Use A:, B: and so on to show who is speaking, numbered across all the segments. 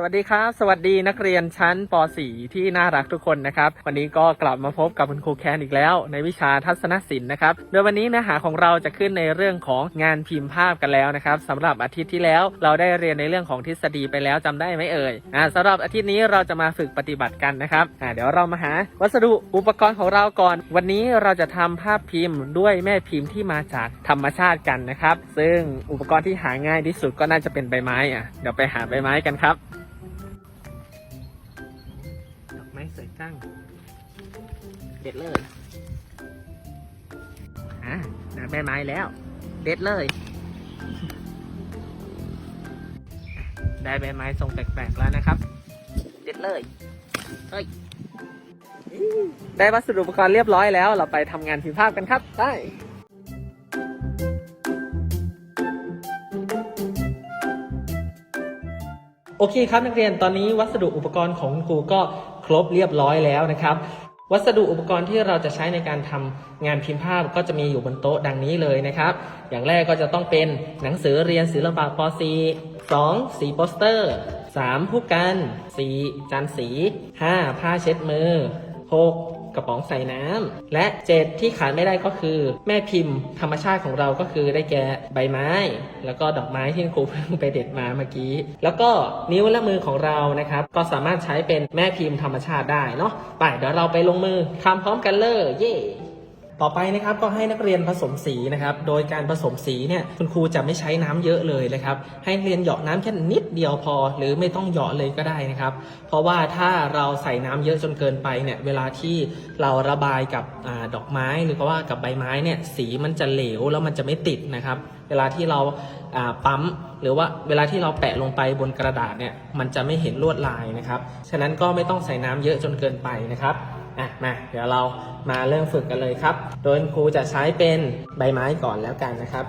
A: สวัสดีครับ สวัสดีนักเรียนชั้นป .4 ที่น่ารักทุกคนนะครับ วันนี้ก็กลับมาพบกับคุณครูแคนอีกแล้ว ในวิชาทัศนศิลป์นะครับ โดยวันนี้เนื้อหาของเราจะขึ้นในเรื่องของงานพิมพ์ภาพกันแล้วนะครับสำหรับอาทิตย์ที่แล้วเราได้เรียนในเรื่องของทฤษฎีไปแล้วจำได้ไหมเอ่ยอ่าสำหรับอาทิตย์นี้เราจะมาฝึกปฏิบัติกันนะครับอ่าเดี๋ยวเรามาหาวัสดุอุปกรณ์ของเราก่อน วันนี้เราจะทำภาพพิมพ์ด้วยแม่พิมพ์ที่มาจากธรรมชาติกันนะครับ ซึ่งอุปกรณ์ที่หาง่ายที่สุดก็น่าจะเป็นใบไม้อะเดี๋ยวไปหาใบไม้กันครับ อกไม้สวยจังเด็ดเลยอะได้ใบไม้แล้ว เด็ดเลย ได้ใบไม้ทรงแปลกๆแล้วนะครับ เด็ดเลย เฮ้ย ได้วัสดุอุปกรณ์เรียบร้อยแล้ว เราไปทำงานพิมพ์ภาพกันครับได้โอเคครับนักเรียนตอนนี้วัสดุอุปกรณ์ของคุณครูก็ ครบเรียบร้อยแล้วนะครับ วัสดุอุปกรณ์ที่เราจะใช้ในการทำงานพิมพ์ภาพก็จะมีอยู่บนโต๊ะดังนี้เลยนะครับ อย่างแรกก็จะต้องเป็นหนังสือเรียนศิลปะป .4 2สีโปสเตอร์ 3 ผู้กัน 4 จานสี 5 ผ้าเช็ดมือ 6 กระป๋องใส่น้ำและเจตที่ขาดไม่ได้ก็คือ แม่พิมพ์ธรรมชาติของเราก็คือได้แก่ใบไม้ แล้วก็ดอกไม้ที่ครูเพิ่งไปเด็ดมาเมื่อกี้ แล้วก็นิ้วและมือของเรานะครับ ก็สามารถใช้เป็นแม่พิมพ์ธรรมชาติได้เนาะไปเดี๋ยวเราไปลงมือทำพร้อมกันเลยเย่ ต่อไปนะครับก็ให้นักเรียนผสมสีนะครับ โดยการผสมสีเนี่ยคุณครูจะไม่ใช้น้ำเยอะเลยนะครับ ให้เรียนเหยาะน้ำแค่นิดเดียวพอ หรือไม่ต้องเหยาะเลยก็ได้นะครับ เพราะว่าถ้าเราใส่น้ำเยอะจนเกินไปเนี่ยเวลาที่เราระบายกับอดอกไม้หรือว่ากับใบไม้เนี่ยสีมันจะเหลวแล้วมันจะไม่ติดนะครับ เวลาที่เราอ่าปั๊มหรือว่าเวลาที่เราแปะลงไปบนกระดาษเนี่ยมันจะไม่เห็นลวดลายนะครับ ฉะนั้นก็ไม่ต้องใส่น้ำเยอะจนเกินไปนะครับ อะมาเดี๋ยวเรามาเริ่มฝึกกันเลยครับ โดยครูจะใช้เป็นใบไม้ก่อนแล้วกันนะครับ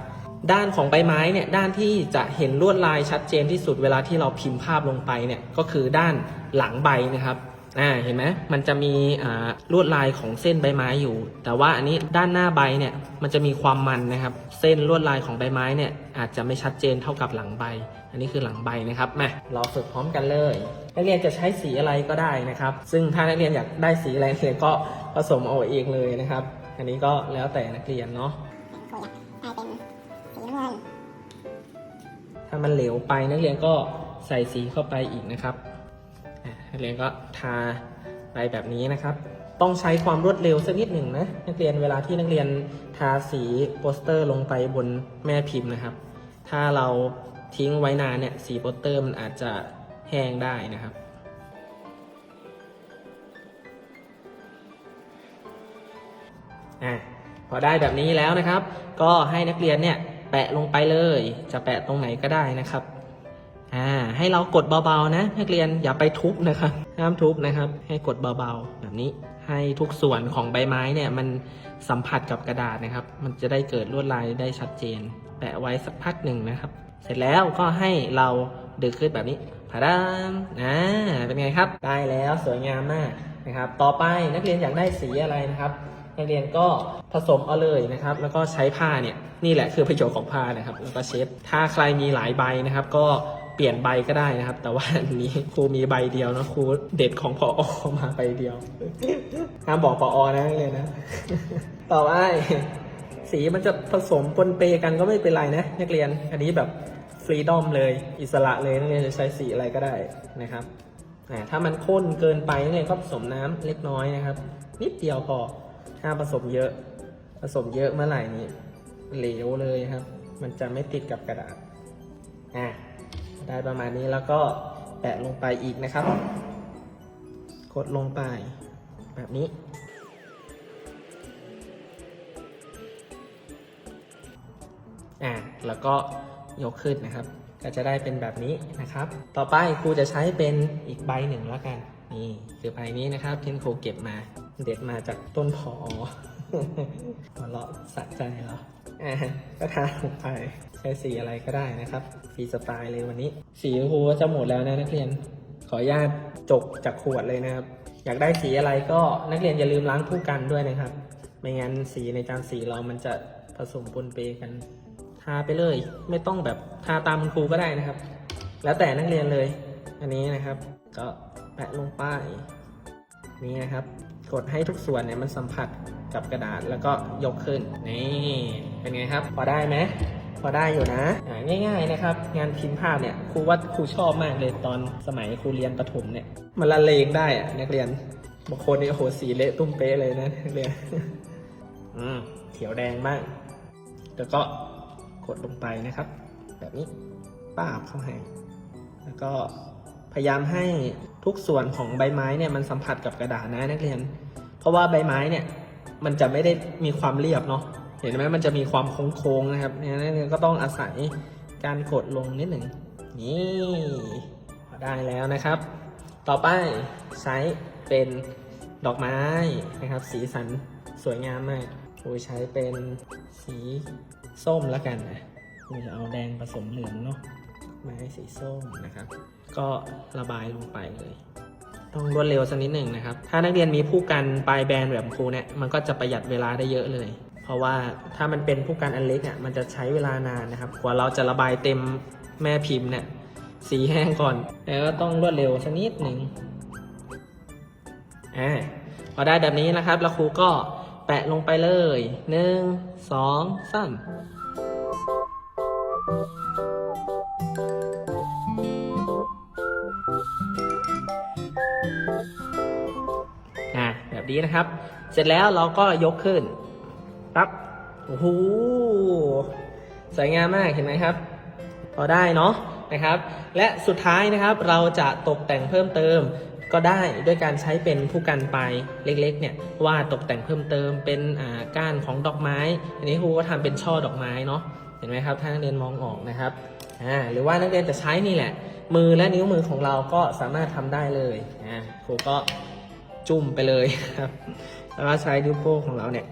A: ด้านของใบไม้เนี่ยด้านที่จะเห็นลวดลายชัดเจนที่สุดเวลาที่เราพิมพ์ภาพลงไปเนี่ยก็คือด้านหลังใบนะครับ อ่าเห็นไหมมันจะมีอ่าลวดลายของเส้นใบไม้อยู่ แต่ว่าอันนี้ด้านหน้าใบเนี่ยมันจะมีความมันนะครับ เส้นลวดลายของใบไม้เนี่ยอาจจะไม่ชัดเจนเท่ากับหลังใบ อันนี้คือหลังใบนะครับมาเราฝึกพร้อมกันเลย นักเรียนจะใช้สีอะไรก็ได้นะครับ ซึ่งถ้านักเรียนอยากได้สีอะไรนักเรียนก็ผสมเอาเองเลยนะครับ อันนี้ก็แล้วแต่นักเรียนเนาะ
B: ครูอยากได้เป็นสีน้ำเงิน
A: ถ้ามันเหลวไปนักเรียนก็ใส่สีเข้าไปอีกนะครับอะ นักเรียนก็ทาไปแบบนี้นะครับ ต้องใช้ความรวดเร็วสักนิดหนึ่งนะ นักเรียนเวลาที่นักเรียนทาสีโปสเตอร์ลงไปบนแม่พิมพ์นะครับ ถ้าเราทิ้งไว้นานเนี่ยสีโปสเตอร์มันอาจจะแห้งได้นะครับอะพอได้แบบนี้แล้วนะครับ ก็ให้นักเรียนเนี่ยแปะลงไปเลย จะแปะตรงไหนก็ได้นะครับ อ่าให้เรากดเบาๆนะนักเรียนอย่าไปทุบนะครับห้ามทุบนะครับ ให้กดเบาๆ แบบนี้ให้ทุกส่วนของใบไม้เนี่ยมันสัมผัสกับกระดาษนะครับ มันจะได้เกิดลวดลายได้ชัดเจน แปะไว้สักพักหนึ่งนะครับ เสร็จแล้วก็ให้เราดึงขึ้นแบบนี้พาดามอ่าเป็นไงครับ ได้แล้วสวยงามมากนะครับ ต่อไปนักเรียนอยากได้สีอะไรนะครับ นักเรียนก็ผสมเอาเลยนะครับ แล้วก็ใช้ผ้าเนี่ยนี่แหละคือประโยชน์ของผ้านะครับ แล้วก็เช็ดถ้าใครมีหลายใบนะครับ ก็ ปลี่ยนใบก็ได้นะครับ แต่ว่าอันนี้ครูมีใบเดียวนะครูเด็ดของพออมาใบเดียวห้ามบอกพออนะนักเรียนนะ ต่อไปสีมันจะผสมปนเปกันก็ไม่เป็นไรนะนักเรียน อันนี้แบบฟรีดอมเลยอิสระเลยนักเรียนจะใช้สีอะไรก็ได้นะครับอ่าถ้ามันข้นเกินไปนักเรียนก็ผสมน้ำเล็กน้อยนะครับ นิดเดียวพอถ้าผสมเยอะ ผสมเยอะเมื่อไหร่นี้เหลวเลยครับ มันจะไม่ติดกับกระดาษอะ ได้ประมาณนี้แล้วก็แปะลงไปอีกนะครับ กดลงไปแบบนี้ อะแล้วก็ยกขึ้นนะครับ ก็จะได้เป็นแบบนี้นะครับ ต่อไปครูจะใช้เป็นอีกใบหนึ่งแล้วกัน นี่คือใบนี้นะครับที่ครูเก็บมา เด็ดมาจากต้นพอ หัวเราะสะใจเหรอก็ทาลงไปใช้สีอะไรก็ได้นะครับฟรีสไตล์เลยวันนี้ สีครูจะหมดแล้วนะนักเรียน ขออนุญาตจกจากขวดเลยนะครับ อยากได้สีอะไรก็นักเรียนอย่าลืมล้างผู้กันด้วยนะครับ ไม่งั้นสีในจานสีเรามันจะผสมปนเปกันทาไปเลย ไม่ต้องแบบทาตามครูก็ได้นะครับ แล้วแต่นักเรียนเลย อันนี้นะครับ ก็แปะลงไปนี่นะครับ กดให้ทุกส่วนเนี่ยมันสัมผัส กับกระดาษแล้วก็ยกขึ้น นี่ เป็นไงครับ พอได้ไหมพอได้อยู่นะง่ายๆนะครับ งานพิมพ์ภาพเนี่ยครูว่าครูชอบมากเลยตอนสมัยครูเรียนประถมเนี่ยมันละเลงได้อะนักเรียนบางคนเนี่โอ้โหสีเละตุ้มเป๊ะเลยนะนักเรียนอืมเขียวแดงบ้างแล้วก็กดลงไปนะครับ แบบนี้ป้าบเข้าให้แล้วก็พยายามให้ทุกส่วนของใบไม้เนี่ยมันสัมผัสกับกระดาษนะนักเรียน เพราะว่าใบไม้เนี่ย มันจะไม่ได้มีความเรียบเนาะเห็นไหมมันจะมีความโค้งๆนะครับเนี่ยก็ต้องอาศัยการกดลงนิดหนึ่งนี่ได้แล้วนะครับ ต่อไปใช้เป็นดอกไม้นะครับ สีสันสวยงามมากโอ้ยใช้เป็นสีส้มแล้วกันนะโอ้ยจะเอาแดงผสมเหลืองเนาะไม้สีส้มนะครับ ก็ระบายลงไปเลย ต้องรวดเร็วสักนิดหนึ่งนะครับ ถ้านักเรียนมีผู้กันปลายแบนแบบครูเนี่ย มันก็จะประหยัดเวลาได้เยอะเลย เพราะว่าถ้ามันเป็นผู้กันอันเล็กอะ มันจะใช้เวลานานนะครับ กว่าเราจะระบายเต็มแม่พิมพ์เนี่ย สีแห้งก่อน แล้วก็ต้องรวดเร็วสักนิดหนึ่งอ่าพอได้แบบนี้นะครับ แล้วครูก็แปะลงไปเลยหนึ่งงสอ1 2 3 นี้นะครับ เสร็จแล้วเราก็ยกขึ้นปั๊บโอ้โหสวยงามมากเห็นไหมครับ พอได้เนาะนะครับ และสุดท้ายนะครับเราจะตกแต่งเพิ่มเติมก็ได้ด้วยการใช้เป็นผู้กันปเล็กๆ เนี่ยวาดตกแต่งเพิ่มเติมเป็นก้านของดอกไม้ อันนี้ครูก็ทำเป็นช่อดอกไม้เนาะเห็นไหมครับถ้านักเรียนมองออกนะครับอ่าหรือว่านักเรียนจะใช้นี่แหละ มือและนิ้วมือของเราก็สามารถทำได้เลยอ่าครูก็ จุ่มไปเลยครับ แล้วก็ใช้นิ้วโป้งของเราเนี่ย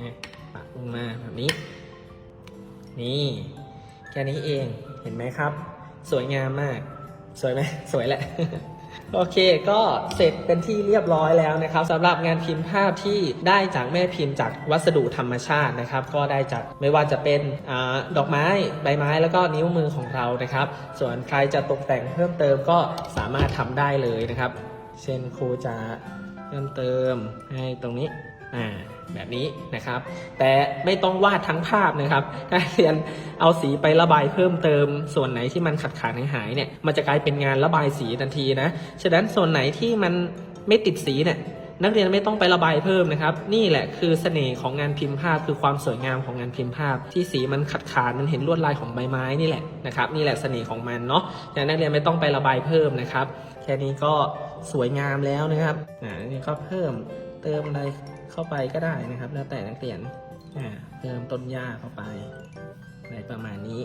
A: นี่ปักลงมาแบบนี้ นี่แค่นี้เองเห็นไหมครับ สวยงามมาก สวยไหมสวยแหละโอเคก็เสร็จเป็นที่เรียบร้อยแล้วนะครับสำหรับงานพิมพ์ภาพที่ได้จากแม่พิมพ์จากวัสดุธรรมชาตินะครับ ก็ได้จากไม่ว่าจะเป็นอดอกไม้ใบไม้แล้วก็นิ้วมือของเรานะครับ ส่วนใครจะตกแต่งเพิ่มเติมก็สามารถทำได้เลยนะครับ เช่นครูจะเพิ่มเติมให้ตรงนี้อ่าแบบนี้นะครับ แต่ไม่ต้องวาดทั้งภาพนะครับถ้าเรียนเอาสีไประบายเพิ่มเติม ส่วนไหนที่มันขาดขาดหายหายเนี่ยมันจะกลายเป็นงานระบายสีทันทีนะฉะนั้นส่วนไหนที่มันไม่ติดสีเนี่ย นักเรียนไม่ต้องไประบายเพิ่มนะครับ นี่แหละคือเสน่ห์ของงานพิมพ์ภาพ คือความสวยงามของงานพิมพ์ภาพ ที่สีมันขาดขาดมันเห็นลวดลายของใบไม้นี่แหละนะครับนี่แหละเสน่ห์ของมันเนาะฉะนั้นนักเรียนไม่ต้องไประบายเพิ่มนะครับ แค่นี้ก็สวยงามแล้วนะครับอ่าอันนี่ก็เพิ่มเติมอะไรเข้าไปก็ได้นะครับ แล้วแต่นักเรียนอ่าเติมต้นหญ้าเข้าไปอะไรประมาณนี้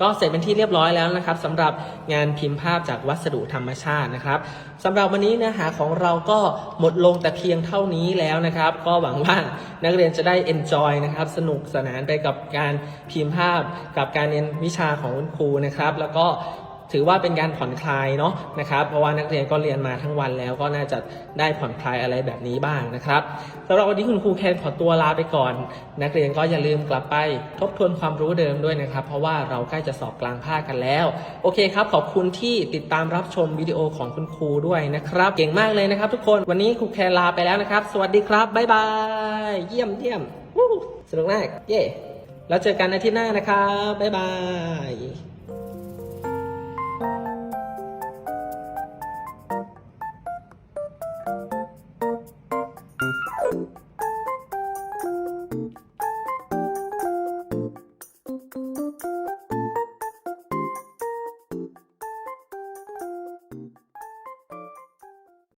A: ก็เสร็จเป็นที่เรียบร้อยแล้วนะครับสำหรับงานพิมพ์ภาพจากวัสดุธรรมชาตินะครับสำหรับวันนี้เนื้อหาของเราก็หมดลงแต่เพียงเท่านี้แล้วนะครับ ก็หวังว่านักเรียนจะได้ enjoy นะครับ สนุกสนานไปกับการพิมพ์ภาพ กับการเรียนวิชาของคุณครูนะครับ แล้วก็ ถือว่าเป็นการผ่อนคลายเนาะนะครับ เพราะว่านักเรียนก็เรียนมาทั้งวันแล้วก็น่าจะได้ผ่อนคลายอะไรแบบนี้บ้างนะครับสำหรับวันนี้คุณครูแคนขอตัวลาไปก่อน นักเรียนก็อย่าลืมกลับไปทบทวนความรู้เดิมด้วยนะครับ เพราะว่าเราใกล้จะสอบกลางภาคกันแล้ว โอเคครับ ขอบคุณที่ติดตามรับชมวิดีโอของคุณครูด้วยนะครับ เก่งมากเลยนะครับ ทุกคนวันนี้ครูแคนลาไปแล้วนะครับ สวัสดีครับบ๊ายบายเยี่ยมเยี่ยมสนุกมากเย้แล้วเจอกันอาทิตย์หน้านะครับบ๊ายบาย